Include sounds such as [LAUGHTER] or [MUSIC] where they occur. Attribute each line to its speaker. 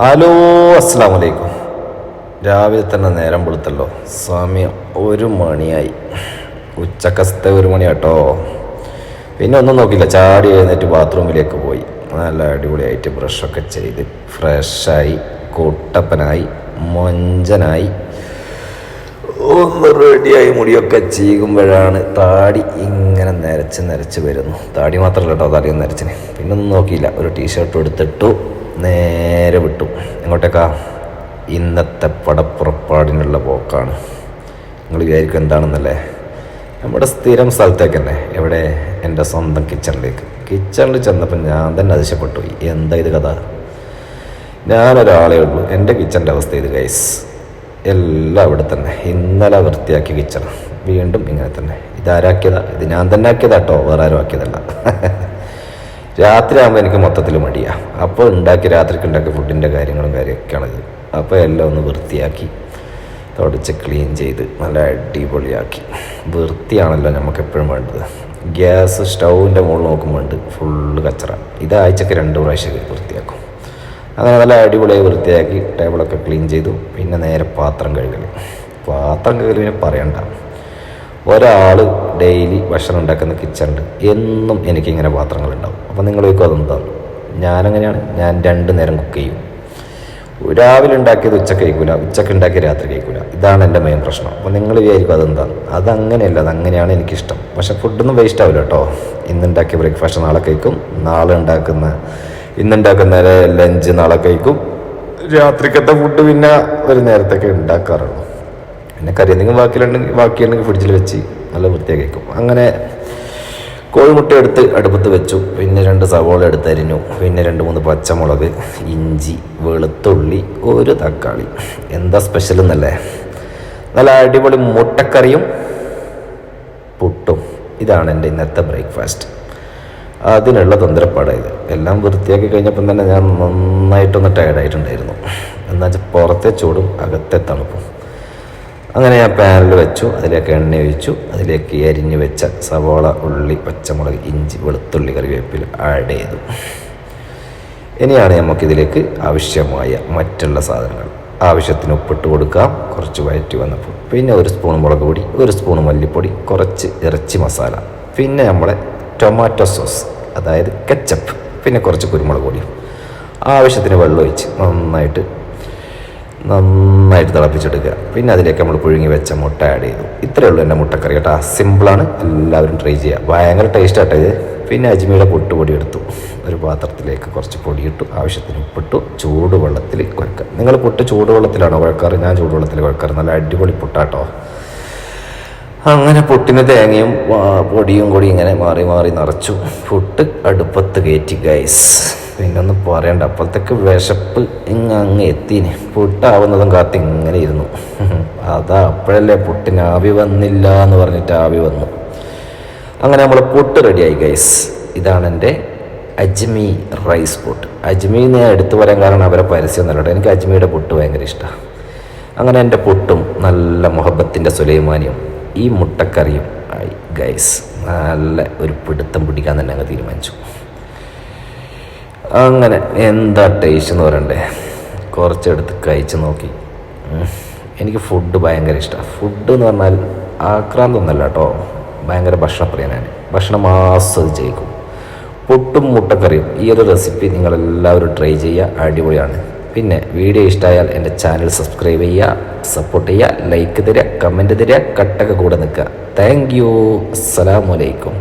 Speaker 1: Hello അസ്സാം വലൈക്കും രാവിലെ തന്നെ നേരം വെളുത്തല്ലോ. സമയം ഒരു മണിയായി. ഉച്ചക്കത്തെ ഒരു മണി കേട്ടോ പിന്നെ ഒന്നും നോക്കില്ല ചാടി എഴുന്നേറ്റ് ബാത്റൂമിലേക്ക് പോയി. നല്ല അടിപൊളിയായിട്ട് ബ്രഷൊക്കെ ചെയ്ത് ഫ്രഷായി കൂട്ടപ്പനായി മൊഞ്ചനായി. ഒന്ന് റെഡിയായി മുടിയൊക്കെ ചീകുമ്പോഴാണ് താടി ഇങ്ങനെ നരച്ച് നരച്ച് വരുന്നു. താടി മാത്രമല്ല കേട്ടോ താടി നരച്ചിന്. പിന്നെ ഒന്നും നോക്കിയില്ല. ഒരു ടീഷർട്ട് എടുത്തിട്ടു. നേരെ വിട്ടു. എങ്ങോട്ടേക്കാ? ഇന്നത്തെ പടപ്പുറപ്പാടിനുള്ള പോക്കാണ്. നിങ്ങൾ വിചാരിക്കും എന്താണെന്നല്ലേ? നമ്മുടെ സ്ഥിരം സ്ഥലത്തേക്ക് തന്നെ. എവിടെ? എന്റെ സ്വന്തം കിച്ചണിലേക്ക്. കിച്ചണിൽ ചെന്നപ്പോൾ ഞാൻ തന്നെ അതിശപ്പെട്ടു എന്താ ഇത് കഥ? ഞാനൊരാളേ ഉള്ളൂ. എന്റെ കിച്ചന്റെ അവസ്ഥ ഇത് ഗൈസ് എല്ലാം ഇവിടെ തന്നെ. ഇന്നലെ വൃത്തിയാക്കി കിച്ചൺ. വീണ്ടും ഇങ്ങനെ തന്നെ. ഇതാരാക്കിയതാ? ഇത് ഞാൻ തന്നെ ആക്കിയതാട്ടോ വേറെ ആരും ആക്കിയതല്ല. [LAUGHS] രാത്രി ആകുമ്പോൾ എനിക്ക് മൊത്തത്തിൽ മടിയാ. അപ്പോൾ ഉണ്ടാക്കി രാത്രിക്ക് ഉണ്ടാക്കിയ ഫുഡിന്റെ കാര്യങ്ങളും കാര്യമൊക്കെയാണ് ഇത് അപ്പോൾ എല്ലാം ഒന്ന് വൃത്തിയാക്കി തുടച്ച് ക്ലീൻ ചെയ്ത് നല്ല അടിപൊളിയാക്കി. വൃത്തിയാണല്ലോ നമുക്ക് എപ്പോഴും വേണ്ടത്. ഗ്യാസ് സ്റ്റൗവിന്റെ മുകളിൽ നോക്കുമ്പോൾ ഉണ്ട് ഫുള്ള് കച്ചറ. ഇതാഴ്ചക്ക് രണ്ട് പ്രാവശ്യം വൃത്തിയാക്കും. അങ്ങനെ നല്ല അടിപൊളിയായി വൃത്തിയാക്കി ടേബിളൊക്കെ ക്ലീൻ ചെയ്തു. പിന്നെ നേരെ പാത്രം കഴുകൽ പാത്രം കഴുകൽ പിന്നെ പറയണ്ട. ഒരാൾ ഡെയിലി ഭക്ഷണം ഉണ്ടാക്കുന്ന കിച്ചണിൽ എന്നും എനിക്കിങ്ങനെ പാത്രങ്ങളുണ്ടാവും. അപ്പോൾ നിങ്ങൾ ചോദിക്കും അതെന്താണ്? ഞാനങ്ങനെയാണ്. ഞാൻ രണ്ട് നേരം കുക്ക് ചെയ്യും. രാവിലെ ഉണ്ടാക്കിയത് ഉച്ചയ്ക്ക് കഴിക്കൂല. ഉച്ചയ്ക്ക് ഉണ്ടാക്കി രാത്രി കഴിക്കൂല. ഇതാണ് എന്റെ മെയിൻ പ്രശ്നം. അപ്പോൾ നിങ്ങൾ വിചാരിക്കും അതെന്താ അതങ്ങനെയല്ല. അതങ്ങനെയാണ് എനിക്കിഷ്ടം. പക്ഷേ ഫുഡൊന്നും വേസ്റ്റ് ആവില്ല കേട്ടോ. ഇന്നുണ്ടാക്കിയ ബ്രേക്ക്ഫാസ്റ്റ് നാളെ കഴിക്കും. നാളെ ഉണ്ടാക്കുന്ന ഇന്നുണ്ടാക്കുന്ന ലഞ്ച് നാളെ കഴിക്കും. രാത്രിക്കത്തെ ഫുഡ് പിന്നെ ഒരു നേരത്തേക്ക് ഉണ്ടാക്കാറുള്ളൂ. പിന്നെ കറി എന്തെങ്കിലും ബാക്കിയുണ്ടെങ്കിൽ ബാക്കിയുണ്ടെങ്കിൽ ഫ്രിഡ്ജിൽ വെച്ച് നല്ല വൃത്തിയാക്കി വെക്കും. അങ്ങനെ കോഴിമുട്ട എടുത്ത് അടുപ്പത്ത് വെച്ചു. പിന്നെ രണ്ട് സവോള എടുത്തരിഞ്ഞു പിന്നെ രണ്ട് മൂന്ന് പച്ചമുളക് ഇഞ്ചി വെളുത്തുള്ളി ഒരു തക്കാളി. എന്താ സ്പെഷ്യൽ എന്നല്ലേ? നല്ല അടിപൊളി മുട്ടക്കറിയും പുട്ടും. ഇതാണ് എന്റെ ഇന്നത്തെ ബ്രേക്ക്ഫാസ്റ്റ് അതിനുള്ള തന്ത്രപ്പാടായത് എല്ലാം വൃത്തിയാക്കി കഴിഞ്ഞപ്പം തന്നെ ഞാൻ നന്നായിട്ടൊന്ന് ടയർഡായിട്ടുണ്ടായിരുന്നു എന്നുവെച്ചാൽ പുറത്തെ ചൂടും അകത്തെ തണുപ്പും. അങ്ങനെ ആ പാനിൽ വെച്ചു അതിലേക്ക് എണ്ണ ഒഴിച്ചു അതിലേക്ക് അരിഞ്ഞു വെച്ച സവോള ഉള്ളി പച്ചമുളക് ഇഞ്ചി വെളുത്തുള്ളി കറിവേപ്പില ആഡ് ചെയ്തു. ഇനിയാണ് നമുക്കിതിലേക്ക് ആവശ്യമായ മറ്റുള്ള സാധനങ്ങൾ. ആവശ്യത്തിന് ഉപ്പിട്ട് കൊടുക്കാം കുറച്ച് വയറ്റി വന്നപ്പോൾ. പിന്നെ ഒരു സ്പൂൺ മുളക് പൊടി ഒരു സ്പൂൺ മല്ലിപ്പൊടി കുറച്ച് ഇറച്ചി മസാല. പിന്നെ നമ്മുടെ ടൊമാറ്റോ സോസ് അതായത് കെച്ചപ്പ് പിന്നെ കുറച്ച് കുരുമുളക് പൊടിയും ആവശ്യത്തിന് വെള്ളം ഒഴിച്ച് നന്നായിട്ട് നന്നായിട്ട് തിളപ്പിച്ചെടുക്കുക. പിന്നെ അതിലേക്ക് നമ്മൾ പുഴുങ്ങി വെച്ച മുട്ട ആഡ് ചെയ്തു. ഇത്രയേ ഉള്ളൂ എന്റെ മുട്ടക്കറി കേട്ടോ. സിമ്പിളാണ് എല്ലാവരും ട്രൈ ചെയ്യുക. ഭയങ്കര ടേസ്റ്റ് ആട്ടേ ഇത്. പിന്നെ അജ്മിയുടെ പൊട്ടുപൊടി എടുത്തു. ഒരു പാത്രത്തിലേക്ക് കുറച്ച് പൊടിയിട്ടു ആവശ്യത്തിന് ഉപ്പിട്ടു ചൂടുവെള്ളത്തിൽ കുഴക്കുക. നിങ്ങൾ പൊട്ട് ചൂടുവെള്ളത്തിലാണോ കുഴക്കാറ്? ഞാൻ ചൂടുവെള്ളത്തിൽ കുഴക്കാറ്. നല്ല അടിപൊളി പുട്ടാട്ടോ. അങ്ങനെ പൊട്ടിന് തേങ്ങയും പൊടിയും കൂടി ഇങ്ങനെ മാറി മാറി നിറച്ചു. ഫുഡ് അടുപ്പത്ത് കയറ്റി ഗൈസ് പിന്നെ ഒന്നും പറയണ്ട. അപ്പോഴത്തേക്ക് വിശപ്പ് ഇങ്ങ് അങ്ങ് എത്തിന്. പുട്ടാവുന്നതും കാത്ത് ഇങ്ങനെ ഇരുന്നു. അതാ അപ്പോഴല്ലേ പുട്ടിന് ആവി വന്നില്ല എന്ന് പറഞ്ഞിട്ട് ആവി വന്നു. അങ്ങനെ നമ്മൾ പുട്ട് റെഡിയായി ഗൈസ് ഇതാണ് എന്റെ അജ്മി റൈസ് പുട്ട്. അജ്മി ഞാൻ എടുത്തു പറയാൻ കാരണം അവരെ പരസ്യം നല്ലട്ടോ എനിക്ക് അജ്മിയുടെ പുട്ട് ഭയങ്കര ഇഷ്ടമാണ് അങ്ങനെ എന്റെ പുട്ടും നല്ല മുഹബത്തിന്റെ സുലൈമാനിയും ഈ മുട്ടക്കറിയും ആയി ഗൈസ് നല്ല ഒരു പിടുത്തം പിടിക്കാൻ തന്നെ അങ്ങ് തീരുമാനിച്ചു. അങ്ങനെ എന്താ ടേസ്റ്റ് എന്ന് പറയണ്ടേ? കുറച്ചെടുത്ത് കഴിച്ച് നോക്കി. എനിക്ക് ഫുഡ് ഭയങ്കര ഇഷ്ടമാണ് ഫുഡ് എന്ന് പറഞ്ഞാൽ ആക്രാന്തൊന്നല്ല കേട്ടോ. ഭയങ്കര ഭക്ഷണപ്രിയനാണ് ഭക്ഷണം ആസ്വദിച്ചേക്കും പൊട്ടും മുട്ടക്കറിയും ഈ ഒരു റെസിപ്പി നിങ്ങളെല്ലാവരും ട്രൈ ചെയ്യുക. അടിപൊളിയാണ്. പിന്നെ വീഡിയോ ഇഷ്ടമായാൽ എന്റെ ചാനൽ സബ്സ്ക്രൈബ് ചെയ്യുക സപ്പോർട്ട് ചെയ്യുക ലൈക്ക് തരിക കമന്റ് തരിക കട്ടൊക്കെ കൂടെ നിൽക്കുക. താങ്ക് യു അസ്സലാമലൈക്കും